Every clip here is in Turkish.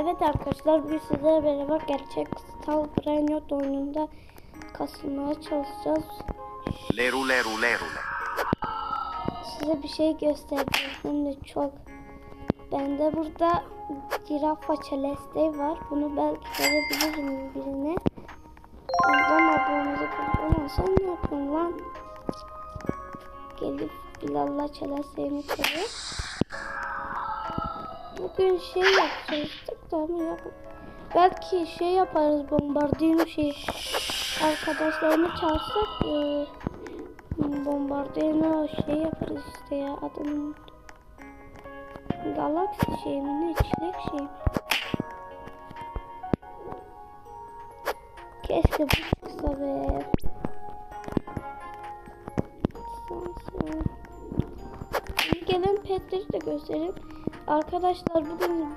Evet arkadaşlar bugün sizlerle beraber gerçek Stal Brainot oyununda kasılmaya çalışacağız. Leru leru lerule. Size bir şey göstereceğim hem de çok. Bende burada Girafa Celeste var. Bunu belki verebilirim birine. Ondan ablamızı Ulan sen ne yapıyorsun lan? Gelip Bilal'la Celeste'yi mi çalıyor? Bugün şey yapacaktık ama yap Belki şey yaparız bombardino şey. Arkadaşlarını çağırsak e, bombardino şey yaparız işte ya adını Galaxy şey mi ne çilek şey mi? Keşke bu çıksa be. Gelen petleri de göstereyim. Arkadaşlar bugün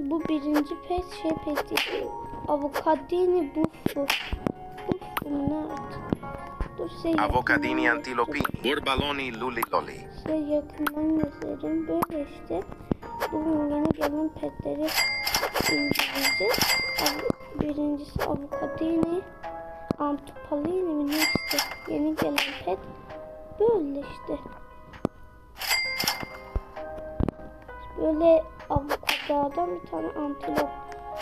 bu birinci pet şey peti. Avokadini buffu. Buffu ne artık? Dur şey Avocadini yakından- antilopini. Burbaloni luli loli. Size yakından göstereyim. Böyle işte. Bugün yeni gelen petleri inceleyeceğiz. Birincisi avokadini. Antupalini mi ne işte. Yeni gelen pet. Böyle işte. Böyle avokadodan bir tane antilop.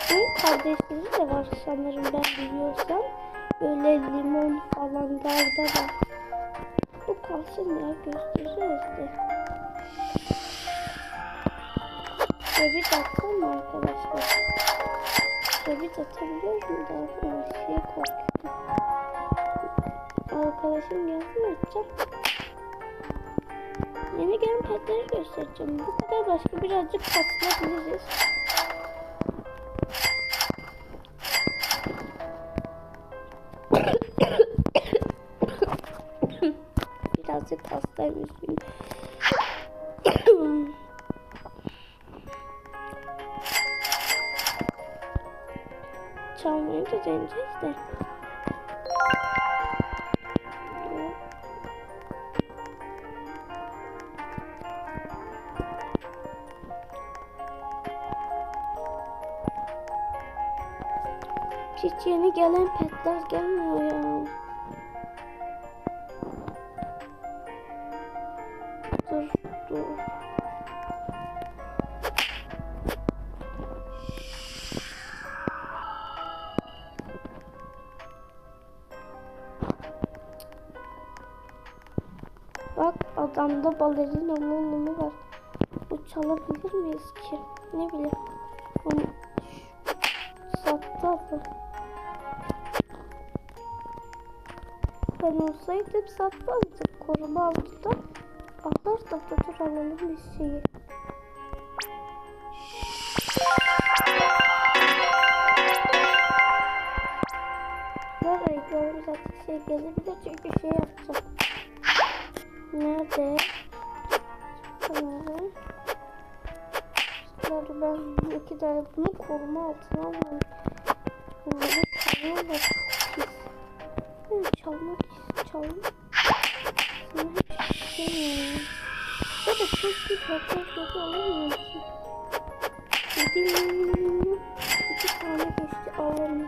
Bunun kardeşleri de var sanırım ben biliyorsam. Böyle limon falan garda var. Bu kalsın ya göstereceğiz de. Rabbit atsam mı arkadaşlar? Rabbit atabiliyor mu da? Ha, şey korkuyorum. Arkadaşım gelsin atacağım. Yeni gelen petleri göstereceğim. Bu kadar başka birazcık kasılabiliriz. Birazcık hastayım üzgünüm. Çalmayı da deneyeceğiz de. Hiç yeni gelen petler gelmiyor ya. Dur dur. Bak adamda balerina mumumu var. Uçalabilir miyiz ki? Ne bileyim. Onu sattı abla. Ben olsaydım satmazdık. Koruma altında. Da dur alalım bir şeyi. Nereye görürüz artık şey gelebilir çünkü şey yapacağım. Nerede? Nerede? Nerede ben iki tane bunu koruma altına almam. Bunları çalmam çalmak çalmak. Hiç istemiyorum. Ya da çok bir fotoğraf yapı alamıyorum ki. Dedim. İki tane geçti alamadım.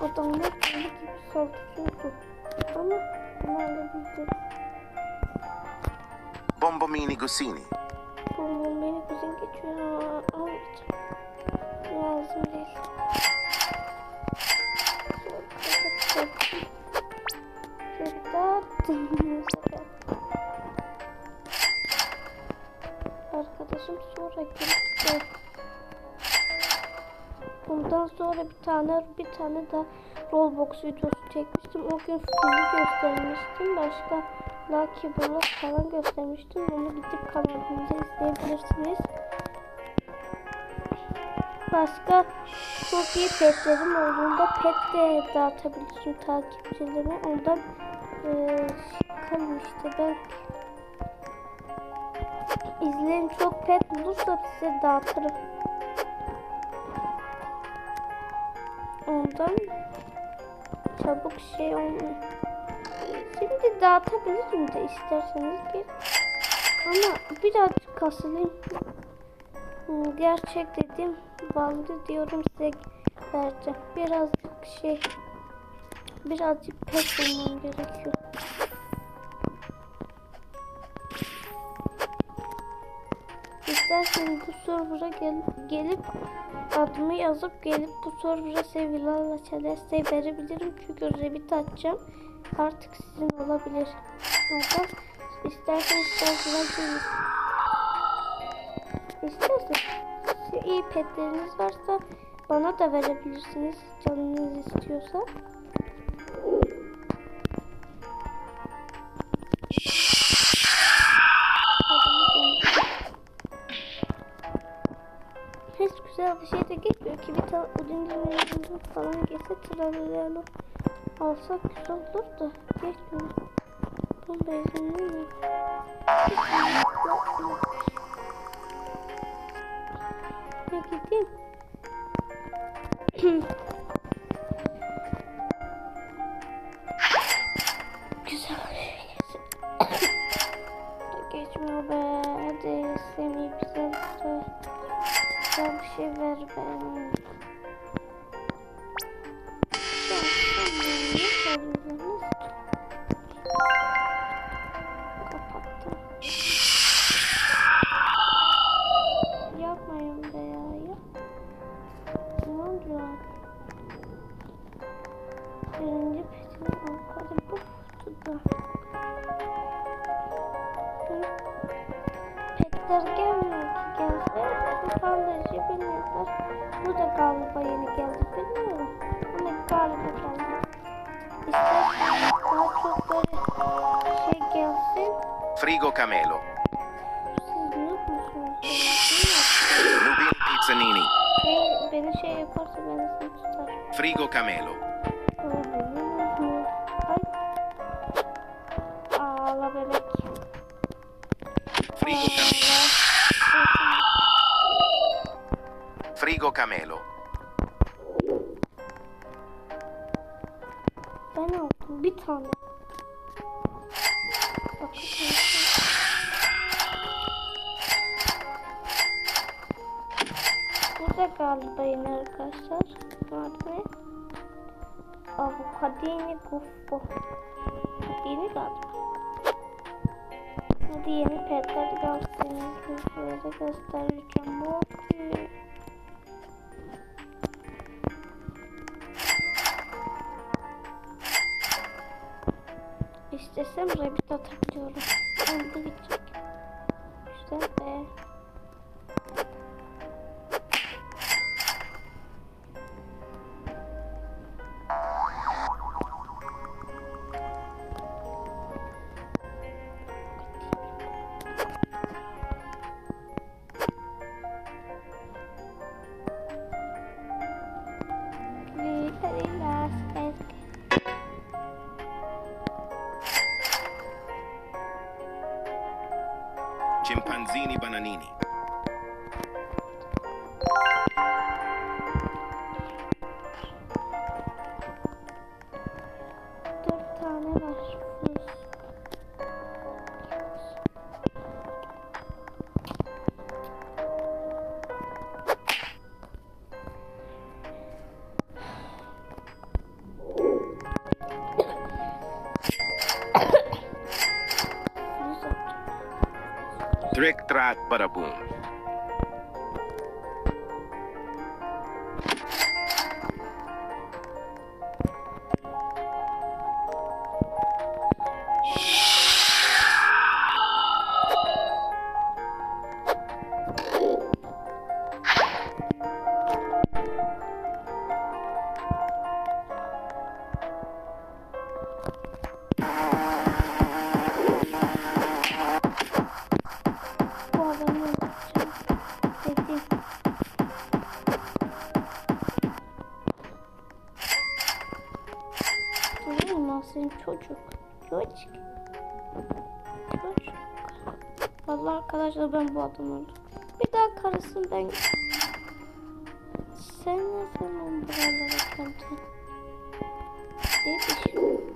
Adamlar kendi gibi saldırıyordu. Ama bunu alabildim. Bombomini gusini. Beni kızın geçiyor. Almayacağım. Lazım değil. Arkadaşım sonra gitti. Bundan sonra bir tane bir tane daha Roblox videosu çekmiştim. O gün filmi göstermiştim. Başka Lucky Block falan göstermiştim. Onu gidip kanalımda izleyebilirsiniz. Başka çok iyi petlerim olduğunda pet de dağıtabilirim takipçilerime. Ondan eee çıkalım işte belki izleyin çok pet bulursa size dağıtırım. Ondan çabuk şey olmuyor. Şimdi dağıtabilirim de isterseniz bir. Ama birazcık kasılayım. Gerçek dedim. Baldı diyorum size vereceğim. Birazcık şey birazcık pet bulmam gerekiyor. İsterseniz bu server'a gel gelip adımı yazıp gelip bu server'a sevgilerle Celeste'yi verebilirim. Çünkü Revit açacağım. Artık sizin olabilir. Neden? İsterseniz server'a gelin. İsterseniz iyi petleriniz varsa bana da verebilirsiniz. Canınız istiyorsa. Hiç güzel bir şey de geçmiyor ki bir tane ödün dinleyelim falan gelse tralala alsak güzel olur da geçmiyor. Bunun benzinli mi? Ne gideyim? da geçmiyor be. Hadi Semih bize güzel bir şey ver be. Ya sen ne soruyorsunuz? Kapattım. Frigo Camelo. Pizzanini. Frigo Camelo. Frigo Camelo. Frigo Camelo. Bir tane. Bakın. Bu da galiba yine arkadaşlar. Var ne? Avukadini Guffo. Avukadini galiba. Hadi yeni petler gelsin. Sizlere göstereceğim. Bakın. İstesem rabbit atabiliyorum. Oldu gidecek. Güzel be. Nanini. Trick Track Bada Boom. Senin çocuk? Çocuk. Çocuk. Vallahi arkadaşlar ben bu adamı. Bir daha karısın ben. Sen ne zaman buralara geldin? Ne düşün?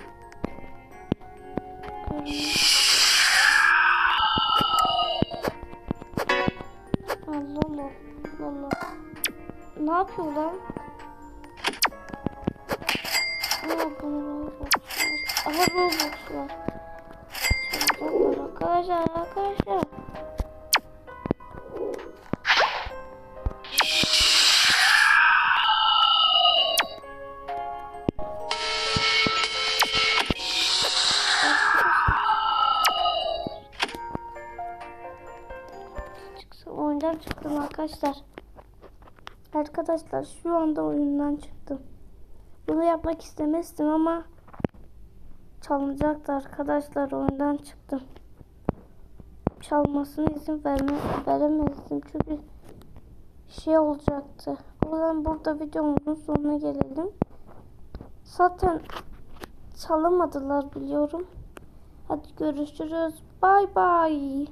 Allah Allah. ne yapıyor lan? Roblox'lar. Çalacaklar arkadaşlar arkadaşlar. Oyundan çıktım arkadaşlar. Arkadaşlar şu anda oyundan çıktım. Bunu yapmak istemezdim ama çalınacaktı arkadaşlar oyundan çıktım. Çalmasına izin verme, veremezdim çünkü şey olacaktı. O yüzden burada videomuzun sonuna gelelim. Zaten çalamadılar biliyorum. Hadi görüşürüz. Bay bay.